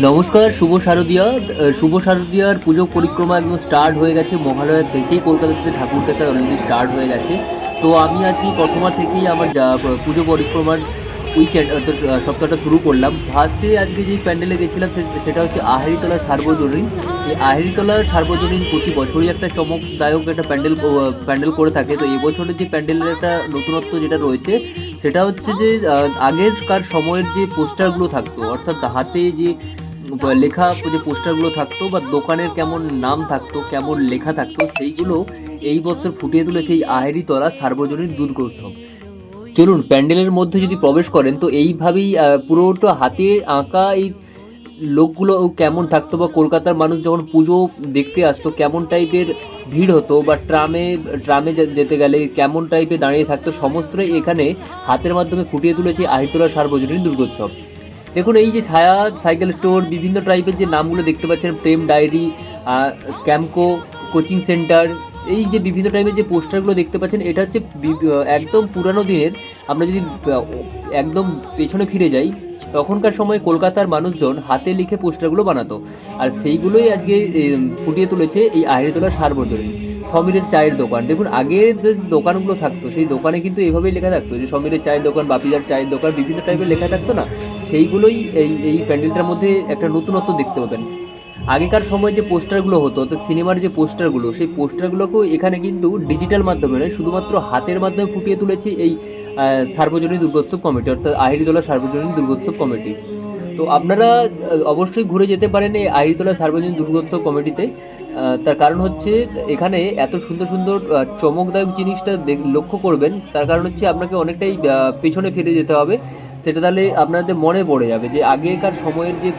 নমস্কার, শুভ শারদীয়া। শুভ শারদীয়ার পুজো পরিক্রমা একদম স্টার্ট হয়ে গেছে। মহালয়ার থেকেই কলকাতা থেকে ঠাকুর দেখা অলরেডি স্টার্ট হয়ে গেছে। তো আমি আজকে প্রথমার থেকেই আমার পুজো পরিক্রমার উইকেন্ড অর্থাৎ সপ্তাহটা শুরু করলাম। ফার্স্টে আজকে যেই প্যান্ডেলে গেছিলাম সেটা হচ্ছে আহেরিতলা সার্বজনীন। এই আহেরিতলার সার্বজনীন প্রতি বছরই একটা চমকদায়ক একটা প্যান্ডেল প্যান্ডেল করে থাকে। তো এবছরের যে প্যান্ডেলের একটা নতুনত্ব যেটা রয়েছে, সেটা হচ্ছে যে আগেরকার সময়ের যে পোস্টারগুলো থাকতো, অর্থাৎ হাতে যে লেখা যে পোস্টারগুলো থাকতো বা দোকানের কেমন নাম থাকতো, কেমন লেখা থাকতো, সেইগুলো এই বছর ফুটিয়ে তুলেছে এই আহেরিতলা সার্বজনীন দুর্গোৎসব। চলুন, প্যান্ডেলের মধ্যে যদি প্রবেশ করেন, তো এইভাবেই পুরোটা হাতে আঁকা এই লোকগুলো কেমন থাকতো বা কলকাতার মানুষ যখন পুজো দেখতে আসতো, কেমন টাইপের ভিড় হতো বা ট্রামে ট্রামে যেতে গেলে কেমন টাইপে দাঁড়িয়ে থাকতো, সমস্তটাই এখানে হাতের মাধ্যমে ফুটিয়ে তুলেছে আহিতলা সার্বজনীন দুর্গোৎসব। দেখুন, এই যে ছায়া সাইকেল স্টোর, বিভিন্ন টাইপের যে নামগুলো দেখতে পাচ্ছেন, প্রেম ডায়েরি ক্যাম্পকো কোচিং সেন্টার, এই যে বিভিন্ন টাইপের যে পোস্টারগুলো দেখতে পাচ্ছেন, এটা হচ্ছে একদম পুরানো দিনের। আমরা যদি একদম পেছনে ফিরে যাই, তখনকার সময় কলকাতার মানুষজন হাতে লিখে পোস্টারগুলো বানাতো। আর সেইগুলোই আজকে ফুটিয়ে তুলেছে এই আহিরিতলা সার্বজনীন সমীরের চায়ের দোকান। দেখুন আগে যে দোকানগুলো থাকতো, সেই দোকানে কিন্তু এভাবেই লেখা থাকতো যে, সমীরের চায়ের দোকান, বাপিদার চায়ের দোকান, বিভিন্ন টাইপের লেখা থাকতো না? সেইগুলোই এই এই প্যান্ডেলটার মধ্যে একটা নতুনত্ব দেখতে পাবেন। আগেকার সময় যে পোস্টারগুলো হতো, অর্থাৎ সিনেমার যে পোস্টারগুলো, সেই পোস্টারগুলোকেও এখানে কিন্তু ডিজিটাল মাধ্যমে নয়, শুধুমাত্র হাতের মাধ্যমে ফুটিয়ে তুলেছে এই সার্বজনীন দুর্গোৎসব কমিটি, অর্থাৎ আহিরিতলা সার্বজনীন দুর্গোৎসব কমিটি। তো আপনারা অবশ্যই ঘুরে যেতে পারেন এই আহিরিতলা সার্বজনীন দুর্গোৎসব কমিটিতে। তার কারণ হচ্ছে, এখানে এত সুন্দর সুন্দর চমকদায়ক জিনিসটা লক্ষ্য করবেন। তার কারণ হচ্ছে, আপনাকে অনেকটাই পেছনে ফিরে যেতে হবে। সেটা তাহলে আপনাদের মনে পড়ে যাবে যে আগেকার সময়ের যে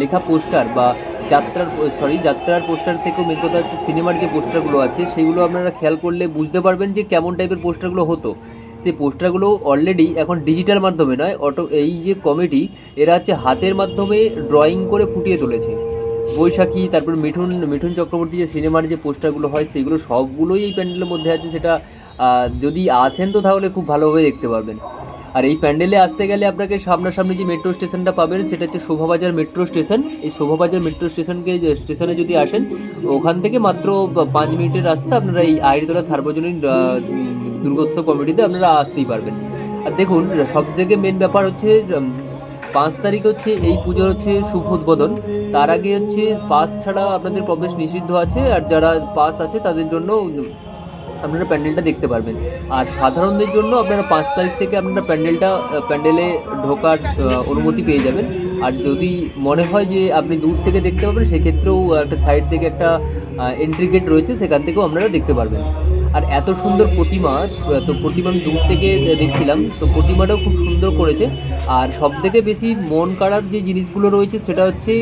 লেখা পোস্টার বা যাত্রার সরি যাত্রার পোস্টার থেকেও মেন কথা হচ্ছে সিনেমার যে পোস্টারগুলো আছে, সেগুলো আপনারা খেয়াল করলে বুঝতে পারবেন যে কেমন টাইপের পোস্টারগুলো হতো। সেই পোস্টারগুলো অলরেডি এখন ডিজিটাল মাধ্যমে নয়, অটো, এই যে কমেডি এরা হচ্ছে হাতের মাধ্যমে ড্রয়িং করে ফুটিয়ে তুলেছে। বৈশাখী, তারপর মিঠুন মিঠুন চক্রবর্তী যে সিনেমার যে পোস্টারগুলো হয়, সেগুলো সবগুলোই এই প্যান্ডেলের মধ্যে আছে, সেটা যদি আসেন তো তাহলে খুব ভালোভাবে দেখতে পারবেন। আর এই প্যান্ডেলে আসতে গেলে আপনাকে সামনাসামনি যে মেট্রো স্টেশনটা পাবেন, সেটা হচ্ছে শোভাবাজার মেট্রো স্টেশন এই শোভাবাজার মেট্রো স্টেশনকে স্টেশনে যদি আসেন, ওখান থেকে মাত্র পাঁচ মিনিটের রাস্তা আপনারা এই আইরিতলা সার্বজনীন দুর্গোৎসব কমিটিতে আপনারা আসতেই পারবেন। আর দেখুন সব থেকে মেন ব্যাপার হচ্ছে পাঁচ তারিখ হচ্ছে এই পুজোর হচ্ছে শুভ উদ্বোধন। তার আগে হচ্ছে পাস ছাড়া আপনাদের প্রবেশ নিষিদ্ধ আছে, আর যারা পাস আছে তাদের জন্য আপনারা প্যান্ডেলটা দেখতে পারবেন। আর সাধারণদের জন্য আপনারা পাঁচ তারিখ থেকে আপনারা প্যান্ডেলটা প্যান্ডেলে ঢোকার অনুমতি পেয়ে যাবেন। আর যদি মনে হয় যে আপনি দূর থেকে দেখতে পাবেন, সেক্ষেত্রেও একটা সাইড থেকে একটা এন্ট্রি গেট রয়েছে, সেখান থেকেও আপনারা দেখতে পারবেন। আর এত সুন্দর প্রতিমা তো প্রতিমা আমি দূর থেকে দেখছিলাম। তো প্রতিমাটাও খুব সুন্দর করেছে। আর সব থেকে বেশি মন কাড়ার যে জিনিসগুলো রয়েছে, সেটা হচ্ছে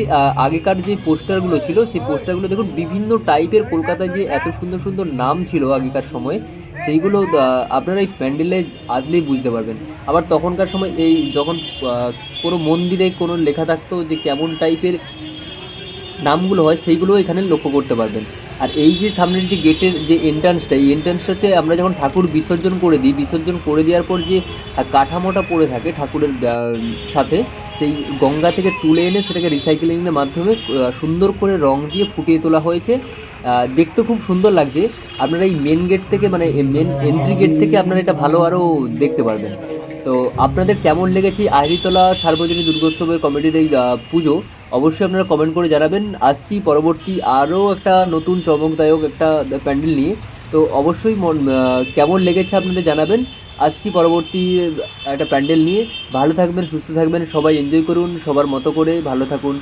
আগেকার যে পোস্টারগুলো ছিল, সেই পোস্টারগুলো দেখুন, বিভিন্ন টাইপের কলকাতায় যে এত সুন্দর সুন্দর নাম ছিল আগেকার সময়ে, সেইগুলো আপনারা এই প্যান্ডেলে আসলেই বুঝতে পারবেন। আবার তখনকার সময় এই যখন কোনো মন্দিরে কোনো লেখা থাকতো যে কেমন টাইপের নামগুলো হয় সেইগুলো এখানে লক্ষ্য করতে পারবেন। আর এই যে সামনের যে গেটের যে এন্ট্রান্সটা এই এন্ট্রান্সটা হচ্ছে আমরা যখন ঠাকুর বিসর্জন করে দিই, বিসর্জন করে দেওয়ার পর যে কাঠামোটা পড়ে থাকে ঠাকুরের সাথে, সেই গঙ্গা থেকে তুলে এনে সেটাকে রিসাইকেলিংয়ের মাধ্যমে সুন্দর করে রং দিয়ে ফুটিয়ে তোলা হয়েছে। দেখতে খুব সুন্দর লাগছে। আপনারা এই মেন গেট থেকে মানে মেন এন্ট্রি গেট থেকে আপনারা এটা ভালো আরও দেখতে পারবেন। তো আপনাদের কেমন লেগেছে আহিরিতলা সার্বজনীন দুর্গোৎসবের কমিটির এই পুজো? অবশ্যই আপনারা কমেন্ট করে জানাবেন। আসছি পরবর্তী আরও একটা নতুন চমকদায়ক একটা প্যান্ডেল নিয়ে। তো অবশ্যই মন কেমন লেগেছে আপনাদের জানাবেন। আসছি পরবর্তী একটা প্যান্ডেল নিয়ে। ভালো থাকবেন, সুস্থ থাকবেন, সবাই এনজয় করুন, সবার মতো করে ভালো থাকুন।